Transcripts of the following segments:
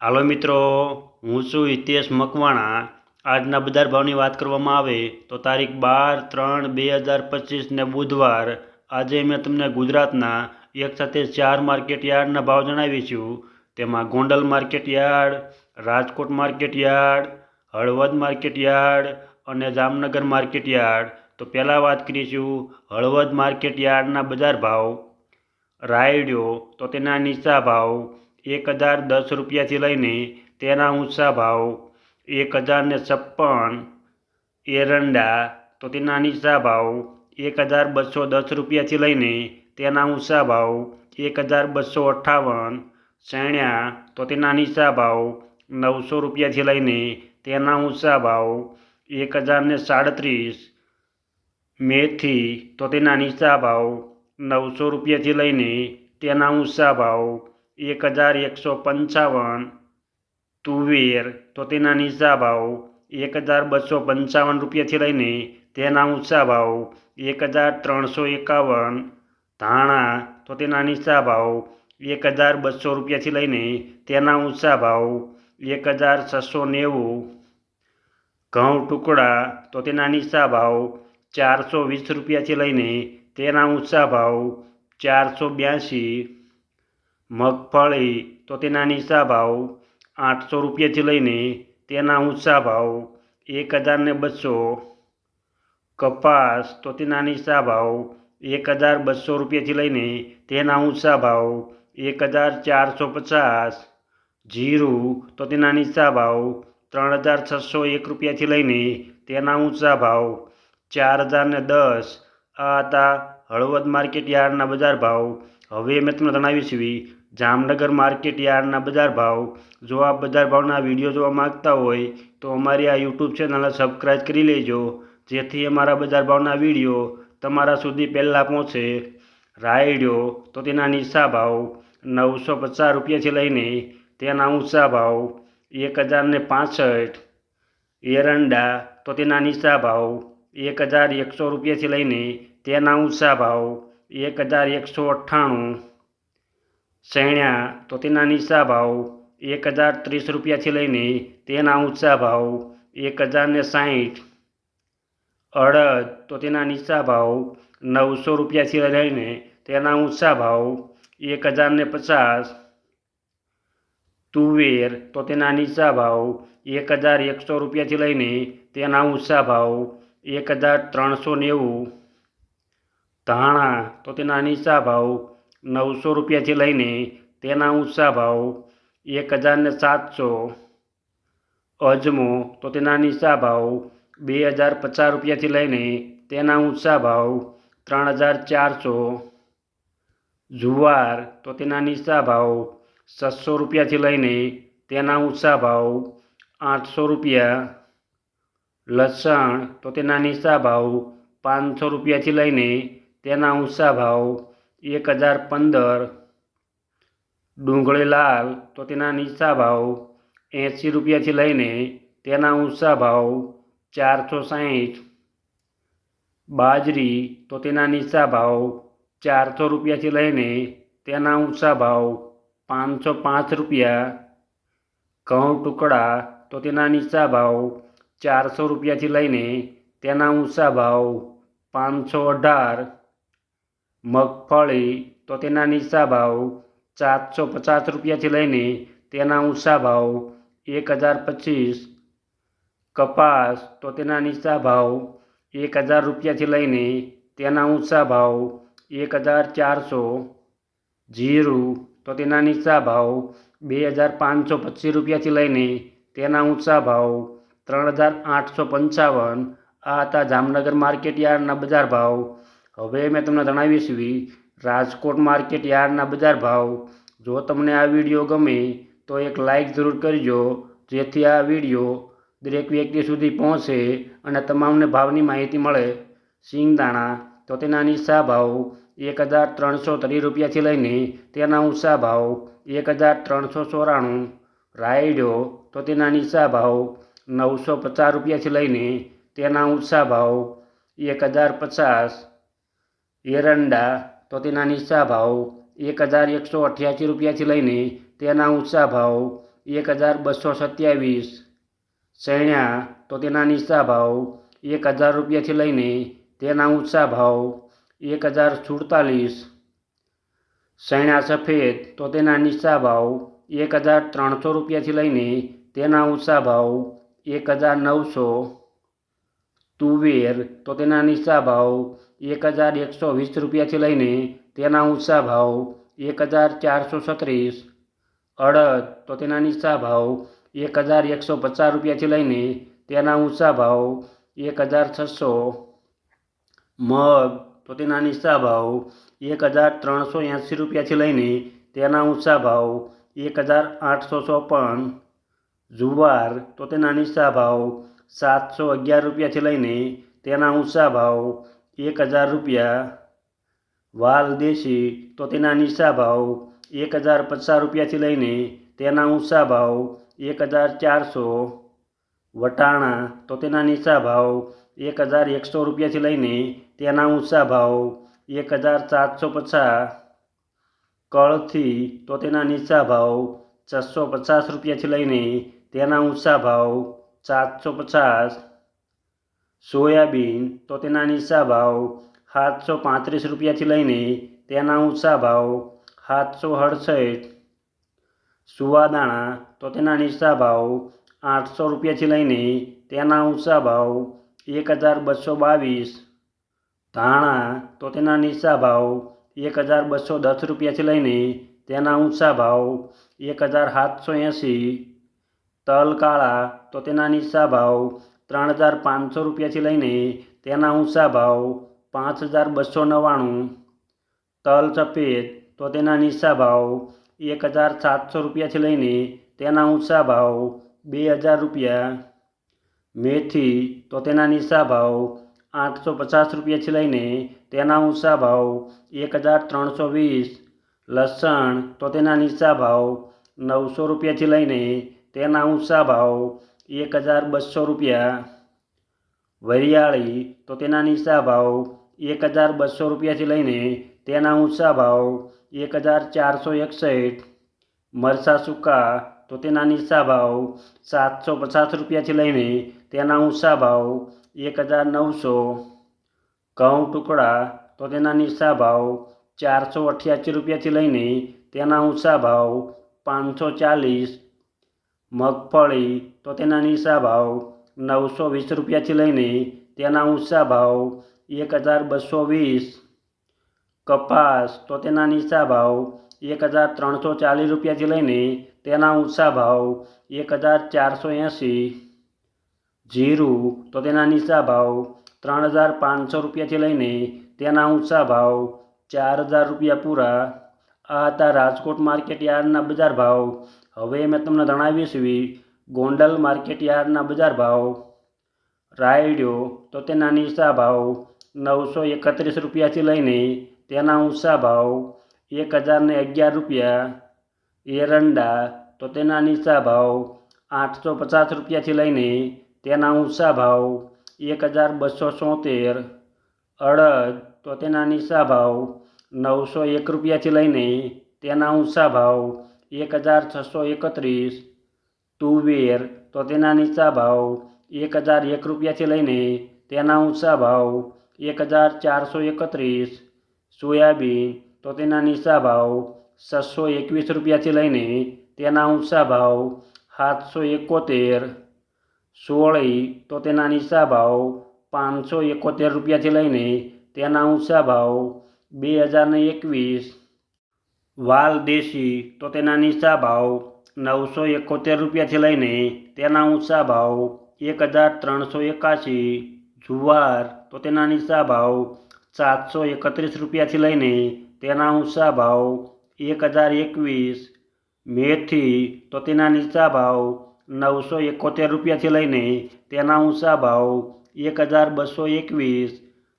હાલો મિત્રો, હું છું હિતેશ મકવાણા. આજના બજાર ભાવની વાત કરવામાં આવે તો તારીખ બાર ત્રણ બે હજાર પચીસને બુધવાર આજે મેં તમને ગુજરાતના એક સાથે ચાર માર્કેટ યાર્ડના ભાવ જણાવીશું તેમાં Gondal market yard, Rajkot market yard, Halvad market yard અને જામનગર માર્કેટ યાર્ડ. તો પહેલાં વાત કરીશું હળવદ માર્કેટ યાર્ડના બજાર ભાવ. રાયડ્યો તો તેના નીચા ભાવ. એક હજાર દસ રૂપિયાથી લઈને તેના ઊંચા ભાવ એક હજારને છપ્પન એરંડા, તો તેના નીચા ભાવ એક હજાર બસો દસ રૂપિયાથી લઈને તેના ઊંચા ભાવ એક હજાર બસો અઠ્ઠાવન ચણ્યા તો તેના નીચા ભાવ નવસો રૂપિયાથી લઈને તેના ઊંચા ભાવ એક હજારને સાડત્રીસ મેથી, તો તેના નીચા ભાવ નવસો રૂપિયાથી લઈને તેના ઊંચા ભાવ એક હજાર એકસો પંચાવન, તુવેર, તો તેના નીચા ભાવ એક હજાર બસો પંચાવન રૂપિયાથી લઈને તેના ઊંચા ભાવ એક હજાર ત્રણસો એકાવન, ધાણા, તો તેના નીચા ભાવ એક હજાર બસો રૂપિયાથી લઈને તેના ઊંચા ભાવ એક હજાર છસો નેવું, ઘઉં ટુકડા, તો તેના નીચા ભાવ ચારસો વીસ રૂપિયાથી લઈને તેના ઊંચા ભાવ ચારસો બ્યાસી મગફળી તો તેના નીચા ભાવ આઠસો રૂપિયાથી લઈને તેના ઊંચા ભાવ એક હજારને બસો. કપાસ તો તેના નીચા ભાવ એક હજાર બસો રૂપિયાથી લઈને તેના ઊંચા ભાવ એક હજાર ચારસો પચાસ. જીરું તો તેના નીચા ભાવ ત્રણ હજાર છસો એક રૂપિયાથી લઈને તેના ઊંચા ભાવ ચાર હજારને દસ. આ હતા હળવદ માર્કેટ યાર્ડના બજાર ભાવ હવે મેં તમને જણાવીશું જામનગર માર્કેટ યાર્ડના બજાર ભાવ. જો આ બજાર ભાવના વીડિયો જોવા માગતા હોય તો અમારી આ યુટ્યુબ ચેનલને સબસ્ક્રાઈબ કરી લેજો, જેથી અમારા બજાર ભાવના વીડિયો તમારા સુધી પહેલાં પહોંચે. રાયડ્યો તો તેના નીચા ભાવ નવસો પચાસ રૂપિયાથી લઈને તેના ઊંચા ભાવ એક હજારને પાસઠ. એરંડા, તો તેના નીચા ભાવ એક હજાર એકસો રૂપિયાથી લઈને તેના ઊંચા ભાવ એક હજાર એકસો અઠ્ઠાણું શેણ્યા તો તેના નીચા ભાવ એક હજાર ત્રીસ રૂપિયાથી લઈને તેના ઊંચા ભાવ એક હજારને સાહીઠ. અડદ તો તેના નીચા ભાવ નવસો રૂપિયાથી લઈને તેના ઊંચા ભાવ એક હજારને પચાસ. તુવેર તો તેના નીચા ભાવ એક હજાર એકસો રૂપિયાથી લઈને તેના ઊંચા ભાવ એક હજાર ત્રણસો નેવું. ધાણા, તો તેના નીચા ભાવ નવસો રૂપિયાથી લઈને તેના ઊંચા ભાવ એક હજારને સાતસો. અજમો, તો તેના નીચા ભાવ બે હજાર પચાસ રૂપિયાથી લઈને તેના ઊંચા ભાવ ત્રણ હજાર ચારસો. જુવાર, તો તેના નીચા ભાવ છસો રૂપિયાથી લઈને તેના ઊંચા ભાવ આઠસો રૂપિયા. લસણ, તો તેના નીચા ભાવ પાંચસો રૂપિયાથી લઈને તેના ઊંચા ભાવ એક હજાર પંદર, ડુંગળી લાલ, તો તેના નીચા ભાવ એંસી રૂપિયાથી લઈને તેના ઊંચા ભાવ ચારસો સાહીઠ. બાજરી, તો તેના નીચા ભાવ ચારસો રૂપિયાથી લઈને તેના ઊંચા ભાવ પાંચસો પાંચ રૂપિયા. ઘઉં ટુકડા, તો તેના નીચા ભાવ ચારસો રૂપિયાથી લઈને તેના ઊંચા ભાવ પાંચસો અઢાર. મગફળી તો તેના નીચા ભાવ સાતસો પચાસ રૂપિયાથી લઈને તેના ઊંચા ભાવ એક હજાર પચીસ. કપાસ તો તેના નીચા ભાવ એક હજાર રૂપિયાથી લઈને તેના ઊંચા ભાવ એક હજાર ચારસો. જીરું તો તેના નીચા ભાવ બે હજાર પાંચસો પચીસ રૂપિયાથી લઈને તેના ઊંચા ભાવ ત્રણ હજાર આઠસો પંચાવન. આ હતા જામનગર માર્કેટ યાર્ડના બજાર ભાવ હવે મેં તમને જણાવીશ રાજકોટ માર્કેટ યાર્ડના બજાર ભાવ. જો તમને આ વીડિયો ગમે, તો એક લાઈક જરૂર કરજો, જેથી આ વીડિયો દરેક વ્યક્તિ સુધી પહોંચે અને તમામને ભાવની માહિતી મળે. સિંગદાણા તો તેના નીચા ભાવ એક હજાર ત્રણસો ત્રીસ રૂપિયાથી લઈને તેના ઊંચા ભાવ એક હજાર ત્રણસો ચોરાણું. રાયડો, તો તેના નીચા ભાવ નવસો પચાસ રૂપિયાથી લઈને તેના ઊંચા ભાવ એક હજાર પચાસ. એરંડા તો તેના નીચા ભાવ એક હજાર એકસો અઠ્યાસી રૂપિયાથી લઈને તેના ઊંચા ભાવ એક હજાર બસો સત્યાવીસ. સૈણા તો તેના નીચા ભાવ એક હજાર રૂપિયાથી લઈને તેના ઊંચા ભાવ એક હજાર સુડતાલીસ. સૈણા સફેદ તો તેના નીચા ભાવ એક હજાર ત્રણસો રૂપિયાથી લઈને તેના ઊંચા ભાવ એક હજાર નવસો. તુવેર તો તેના નીચા ભાવ એક હજાર એકસો વીસ રૂપિયાથી લઈને તેના ઊંચા ભાવ એક હજાર ચારસો છત્રીસ અડદ, તો તેના નીચા ભાવ એક હજાર એકસો પચાસ રૂપિયાથી લઈને તેના ઊંચા ભાવ એક હજાર છસો. મગ, તો તેના નીચા ભાવ એક હજાર ત્રણસો એંસી રૂપિયાથી લઈને તેના ઊંચા ભાવ એક હજાર આઠસો ચોપન. જુવાર, તો તેના નીચા ભાવ સાતસો અગિયાર રૂપિયાથી લઈને તેના ઊંચા ભાવ એક હજાર રૂપિયા. વાલ દેશી તો તેના નીચા ભાવ એક હજાર પચાસ રૂપિયાથી લઈને તેના ઊંચા ભાવ એક હજાર ચારસો. વટાણા તો તેના નીચા ભાવ એક હજાર એકસો રૂપિયાથી લઈને તેના ઊંચા ભાવ એક હજાર સાતસો પચાસ. કળથી તો તેના નીચા ભાવ છસો પચાસ રૂપિયાથી લઈને તેના ઊંચા ભાવ સાતસો પચાસ. સોયાબીન તો તેના નીચા ભાવ સાતસો પાંત્રીસ રૂપિયાથી લઈને તેના ઊંચા ભાવ સાતસો અડસઠ. સુવાદાણા તો તેના નીચા ભાવ આઠસો રૂપિયાથી લઈને તેના ઊંચા ભાવ એક હજાર બસો બાવીસ. ધાણા તો તેના નીચા ભાવ એક હજાર બસો દસ રૂપિયાથી લઈને તેના ઊંચા ભાવ એક હજાર સાતસો એંસી. તલ કાળા, તો તેના નીચા ભાવ ત્રણ હજાર પાંચસો રૂપિયાથી લઈને તેના ઊંચા ભાવ પાંચ હજાર બસો નવ્વાણું. તલ સફેદ, તો તેના નીચા ભાવ એક હજાર સાતસો રૂપિયાથી લઈને તેના ઊંચા ભાવ બે હજાર રૂપિયા. મેથી, તો તેના નીચા ભાવ આઠસો પચાસ રૂપિયાથી લઈને તેના ઊંચા ભાવ એક હજાર ત્રણસો વીસ. લસણ, તો તેના નીચા ભાવ નવસો રૂપિયાથી લઈને તેના ઊંચા ભાવ એક હજાર બસો રૂપિયા. વરિયાળી, તો તેના નીચા ભાવ એક હજાર બસો રૂપિયાથી લઈને તેના ઊંચા ભાવ એક હજાર ચારસો એકસઠ. મરસા સૂકા, તો તેના નીચા ભાવ સાતસો પચાસ રૂપિયાથી લઈને તેના ઊંચા ભાવ એક હજાર નવસો. ઘઉં ટુકડા, તો તેના નીચા ભાવ ચારસો અઠ્યાસી રૂપિયાથી લઈને તેના ઊંચા ભાવ પાંચસો ચાલીસ. મગફળી તો તેના નીચા ભાવ નવસો વીસ રૂપિયાથી લઈને તેના ઊંચા ભાવ એક હજાર બસો વીસ. કપાસ તો તેના નીચા ભાવ એક હજાર ત્રણસો ચાલીસ રૂપિયાથી લઈને તેના ઊંચા ભાવ એક હજાર ચારસો એંસી. જીરું તો તેના નીચા ભાવ ત્રણ હજાર પાંચસો રૂપિયાથી લઈને તેના ઊંચા ભાવ ચાર હજાર રૂપિયા પૂરા. આ હતા રાજકોટ માર્કેટ યાર્ડના બજાર ભાવ હવે મેં તમને જણાવીશ ગોંડલ માર્કેટ યાર્ડના બજાર ભાવ રાયડ્યો તો તેના નીચા ભાવ નવસો એકત્રીસ રૂપિયાથી લઈને તેના ઊંચા ભાવ એક હજારને અગિયાર રૂપિયા, એરંડા તો તેના નીચા ભાવ આઠસો પચાસ રૂપિયાથી લઈને તેના ઊંચા ભાવ એક હજાર બસો સોતેર, અડદ તો તેના નીચા ભાવ નવસો એક રૂપિયાથી લઈને તેના ઊંચા ભાવ એક હજાર છસો એકત્રીસ, તુવેર, તો તેના નીચા ભાવ એક હજાર એક રૂપિયાથી લઈને તેના ઊંચા ભાવ એક હજાર ચારસો એકત્રીસ, સોયાબીન, તો તેના નીચા ભાવ છસો એકવીસ રૂપિયાથી લઈને તેના ઊંચા ભાવ સાતસો એકોતેર, સોળી, તો તેના નીચા ભાવ પાંચસો એકોતેર રૂપિયાથી લઈને તેના ઊંચા ભાવ બે હજારને એકવીસ વાલ દેશી તો તેના નીચા ભાવ નવસો એકોતેર રૂપિયાથી લઈને તેના ઊંચા ભાવ એક હજાર ત્રણસો એકાશી. જુવાર તો તેના નીચા ભાવ સાતસો એકત્રીસ રૂપિયાથી લઈને તેના ઊંચા ભાવ એક હજાર એકવીસ. મેથી તો તેના નીચા ભાવ નવસો એકોતેર રૂપિયાથી લઈને તેના ઊંચા ભાવ એક હજાર બસો એકવીસ.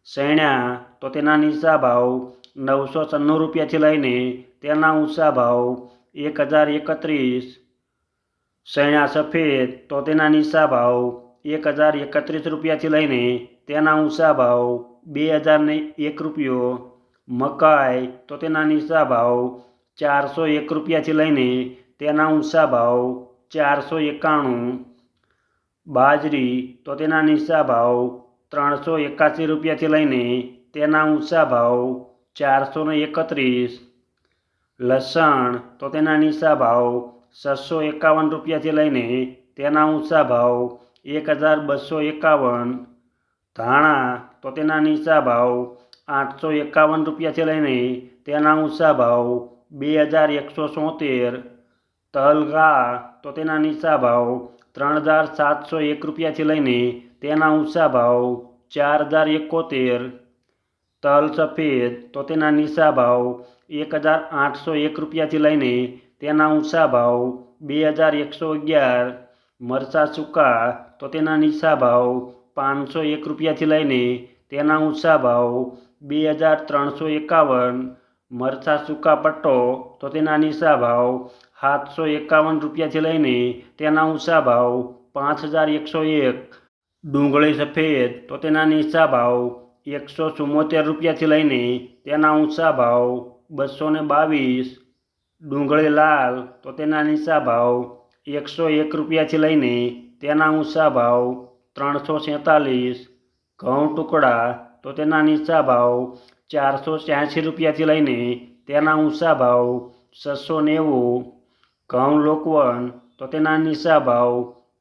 શેણા તો તેના નીચા ભાવ નવસો છન્નું રૂપિયાથી લઈને તેના ઊંચા ભાવ એક હજાર એકત્રીસ. શેણા સફેદ, તો તેના નીચા ભાવ એક હજાર એકત્રીસ રૂપિયાથી લઈને તેના ઊંચા ભાવ બે હજારને એક રૂપિયો. મકાઈ, તો તેના નીચા ભાવ ચારસો એક રૂપિયાથી લઈને તેના ઊંચા ભાવ ચારસો એકાણું. બાજરી, તો તેના નીચા ભાવ ત્રણસો એકાસી રૂપિયાથી લઈને તેના ઊંચા ભાવ ચારસો એકત્રીસ. લસણ તો તેના નીચા ભાવ છસો એકાવન રૂપિયાથી લઈને તેના ઊંચા ભાવ એક હજાર બસો એકાવન. ધાણા તો તેના નીચા ભાવ આઠસો એકાવન રૂપિયાથી લઈને તેના ઊંચા ભાવ બે હજાર એકસો સોતેર. તલ ઘા તો તેના નીચા ભાવ ત્રણ હજાર સાતસો એક રૂપિયાથી લઈને તેના ઊંચા ભાવ ચાર હજાર એકોતેર. તલ સફેદ તો તેના નીચા ભાવ એક હજાર આઠસો એક રૂપિયાથી લઈને તેના ઊંચા ભાવ બે હજાર એકસો અગિયાર, મરચાં સૂકા તો તેના નીચા ભાવ પાંચસો એક રૂપિયાથી લઈને તેના ઊંચા ભાવ બે હજાર ત્રણસો એકાવન, મરચાં સૂકા પટ્ટો તો તેના નીચા ભાવ સાતસો એકાવન રૂપિયાથી લઈને તેના ઊંચા ભાવ પાંચ હજાર એકસો એક, ડુંગળી સફેદ તો તેના નીચા ભાવ એકસો ચુમ્મોતેર રૂપિયાથી લઈને તેના ઊંચા ભાવ બસો ને બાવીસ, ડુંગળી લાલ, તો તેના નીચા ભાવ એકસો એક રૂપિયાથી લઈને તેના ઊંચા ભાવ ત્રણસો સેંતાલીસ ઘઉં ટુકડા, તો તેના નીચા ભાવ ચારસો છ્યાસી રૂપિયાથી લઈને તેના ઊંચા ભાવ છસો નેવું. ઘઉં લોકવન, તો તેના નીચા ભાવ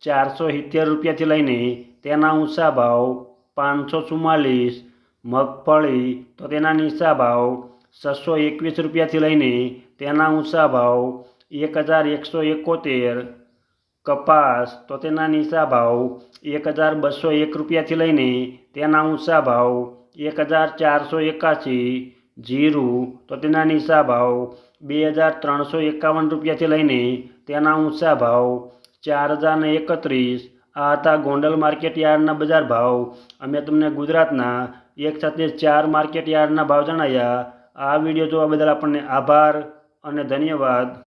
ચારસો સિત્તેર રૂપિયાથી લઈને તેના ઊંચા ભાવ પાંચસો ચુમ્માલીસ. મગફળી, તો તેના નીચા ભાવ છસો એકવીસ રૂપિયાથી લઈને તેના ઊંચા ભાવ એક હજાર એકસો એકોતેર, કપાસ તો તેના નીચા ભાવ એક હજાર બસો એક રૂપિયાથી લઈને તેના ઊંચા ભાવ એક હજાર ચારસો એકાસી જીરું તો તેના નીચા ભાવ બે હજાર ત્રણસો એકાવન રૂપિયાથી લઈને તેના ઊંચા ભાવ ચાર હજાર ને એકત્રીસ. આ હતા ગોંડલ માર્કેટ યાર્ડના બજાર ભાવ. અમે તમને ગુજરાતના એક સાથે ચાર માર્કેટ યાર્ડના ભાવ જણાવ્યા આ વીડિયો જોવા બદલ આપણને આભાર અને ધન્યવાદ.